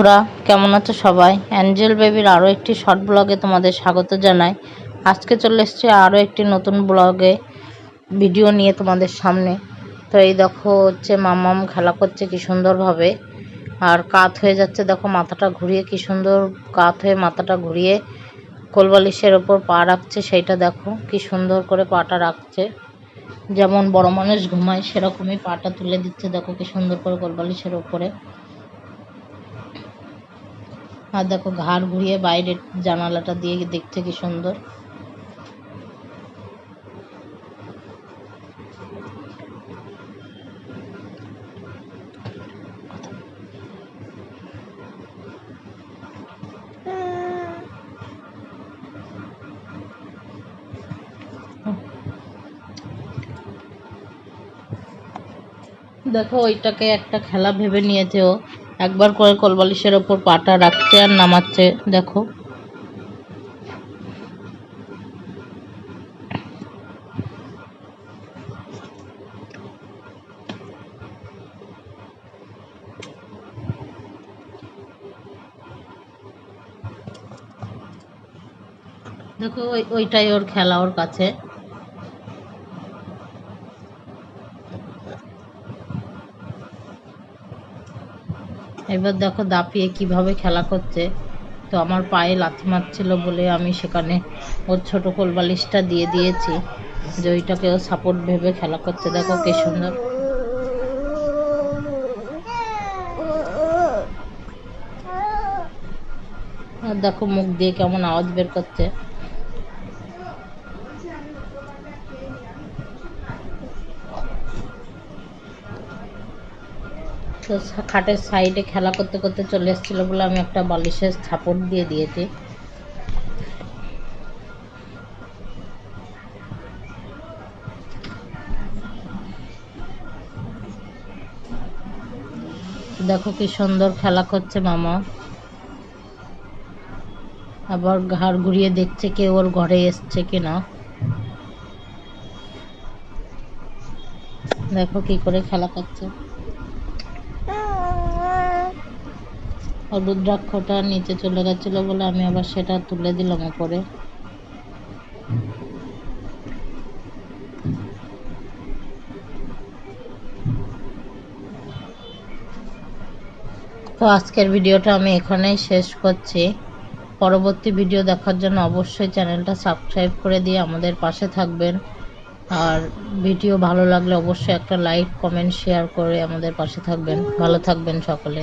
বন্ধুরা, কেমন আছো সবাই? অ্যাঞ্জেল বেবির আরও একটি শর্ট ব্লগে তোমাদের স্বাগত জানাই। আজকে চলে এসছে আরও একটি নতুন ব্লগে ভিডিও নিয়ে তোমাদের সামনে। তো এই দেখো হচ্ছে মামাম খেলা করছে কি সুন্দরভাবে। আর কাত হয়ে যাচ্ছে, দেখো মাথাটা ঘুরিয়ে কি সুন্দর কাত হয়ে মাথাটা ঘুরিয়ে কোলবালিশের ওপর পা রাখছে, সেইটা দেখো কি সুন্দর করে পাটা রাখছে। যেমন বড় মানুষ ঘুমায়, সেরকমই পাটা তুলে দিচ্ছে, দেখো কি সুন্দর করে কোলবালিশের ওপরে। আর দেখো ঘাড় ঘুরিয়ে বাইরের জানালাটা দিয়ে দেখতে কি সুন্দর। দেখো ওইটাকে একটা খেলা ভেবে নিয়েছে ও। একবার করে কলবালিশের ওপর পাটা রাখছে আর নামাচ্ছে, দেখো। দেখো, ওই, ওইটাই ওর খেলা ওর কাছে। এবার দেখো দাপিয়ে কীভাবে খেলা করছে। তো আমার পায়ে লাথি মারছিল বলে আমি সেখানে ওর ছোট কোলবালিশটা দিয়ে দিয়েছি। যে ওইটাকেও সাপোর্ট ভেবে খেলা করছে। দেখো কি সুন্দর। আর দেখো মুখ দিয়ে কেমন আওয়াজ বের করছে। খাটের সাইডে খেলা করতে করতে চলে এসেছিল বলে আমি একটা বালিশের সাপোর্ট দিয়ে দিয়েছি। দেখো কি সুন্দর খেলা করছে মামা। আবার ঘাড় ঘুরিয়ে দেখছে কে ওর ঘরে এসছে কিনা দেখো কি করে খেলা করছে। রুদ্রাক্ষটা নিচে চলে গেছিল বলে আমি আবার সেটা তুলে দিলাম ওপরে তো আজকের ভিডিওটা আমি এখানেই শেষ করছি। পরবর্তী ভিডিও দেখার জন্য অবশ্যই চ্যানেলটা সাবস্ক্রাইব করে দিয়ে আমাদের পাশে থাকবেন। আর ভিডিও ভালো লাগলে অবশ্যই একটা লাইক, কমেন্ট, শেয়ার করে আমাদের পাশে থাকবেন। ভালো থাকবেন সকলে।